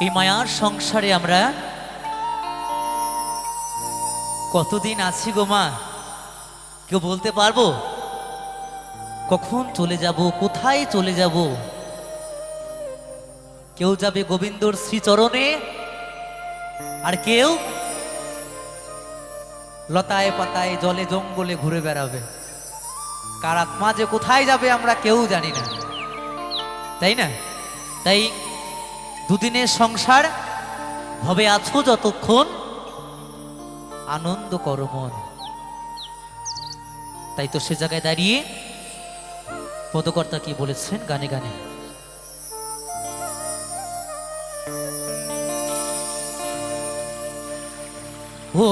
এই মায়ার সংসারে আমরা কতদিন আছি গো মা? কেউ বলতে পারব? কখন চলে যাব? কোথায় চলে যাব? কেউ যাবে গোবিন্দর শ্রীচরণে? আর কেউ লতায় পাতায় জলে জঙ্গলে ঘুরে বেড়াবে। কার আত্মা যে কোথায় যাবে আমরা কেউ জানি না। তাই না? তাই দুদিনের সংসার হবে আছো যতক্ষণ আনন্দ করো মন। তাই তো সে জায়গায় দাঁড়িয়ে পদকর্তা কি বলেছেন গানে গানে? ও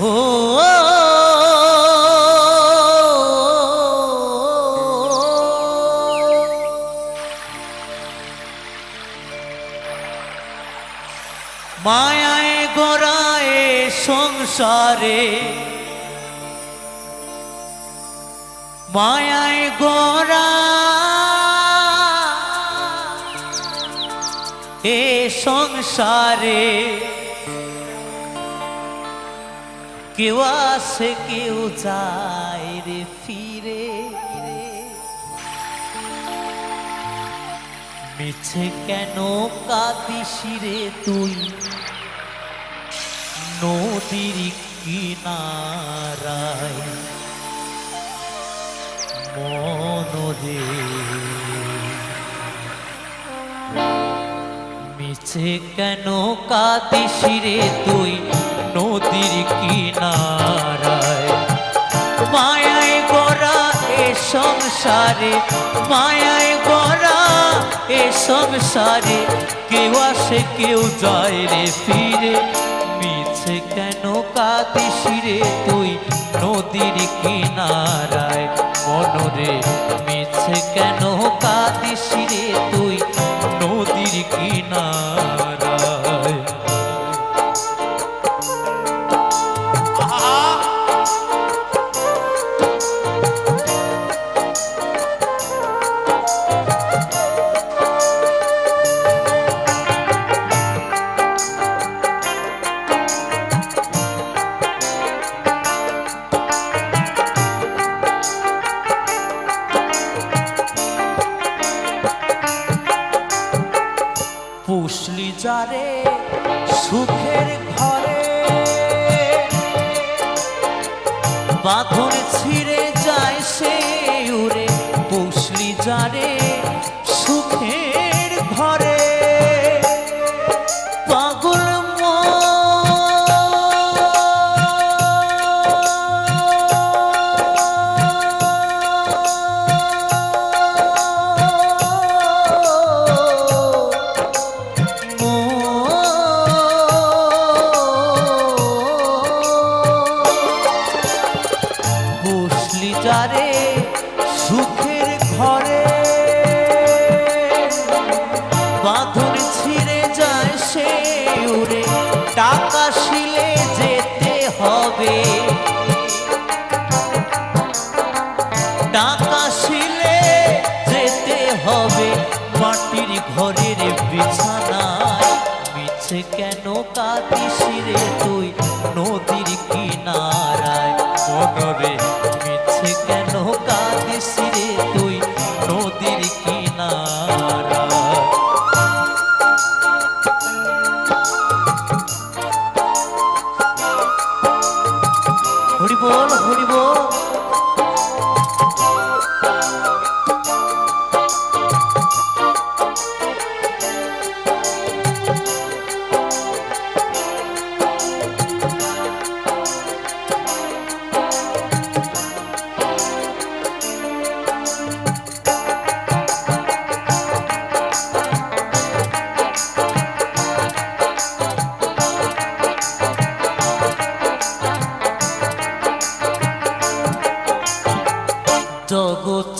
ও মায়ায় গড়ায় সংসারে মায়ায় গড়া এ সংসারে। কেউ আসে, কেউ যায় রে ফিরে মিছে কেন কাঁদিস রে তুই? নদীর কিনারায় মনরে মিছে কেন কাঁদিস রে তুই? নদীর কিনারায়। মায়ায় গড়া এ সংসারে, মায়ায় গড়া এ সংসারে, কেউ আসে, কেউ যায় রে ফিরে। মিছে কেন কাঁদিস রে তুই নদীর কিনারায়? মনরে মিছে কেন কাঁদিস বাধা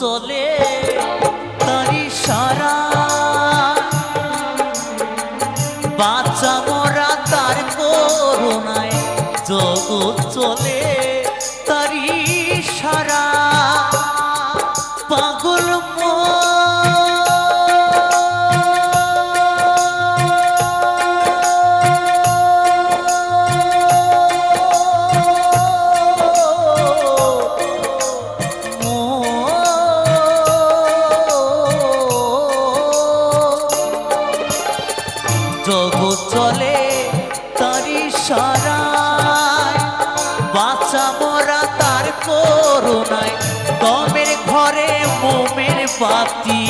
চলে তারি সারা। বাচ্চা মরা তার করুণায় জগৎ চলে। জগৎ চলে তারি সারায়। বাঁচা মরা তার করুণায়, দমের ঘরে মোমের বাতি।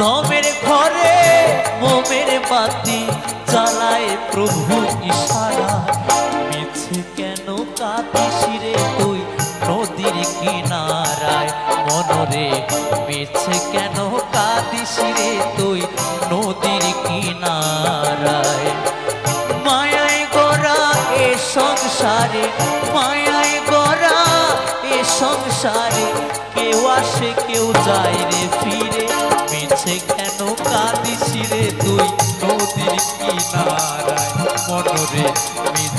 দমের ঘরে মোমের বাতি চালায় প্রভু ইশারা। মিছে কেন কাঁদিস রে তুই নদীর কিনারায়? মনরে মিছে কেন কাঁদিস রে তুই নদীর কিনারায়। মায়ায় গড়া এ সংসারে, মায়ায় গড়া এ সংসারে। কেউ আসে, কেউ যায় রে ফিরে। মিছে কেন কাঁদিস রে তুই নদীর কিনারায়?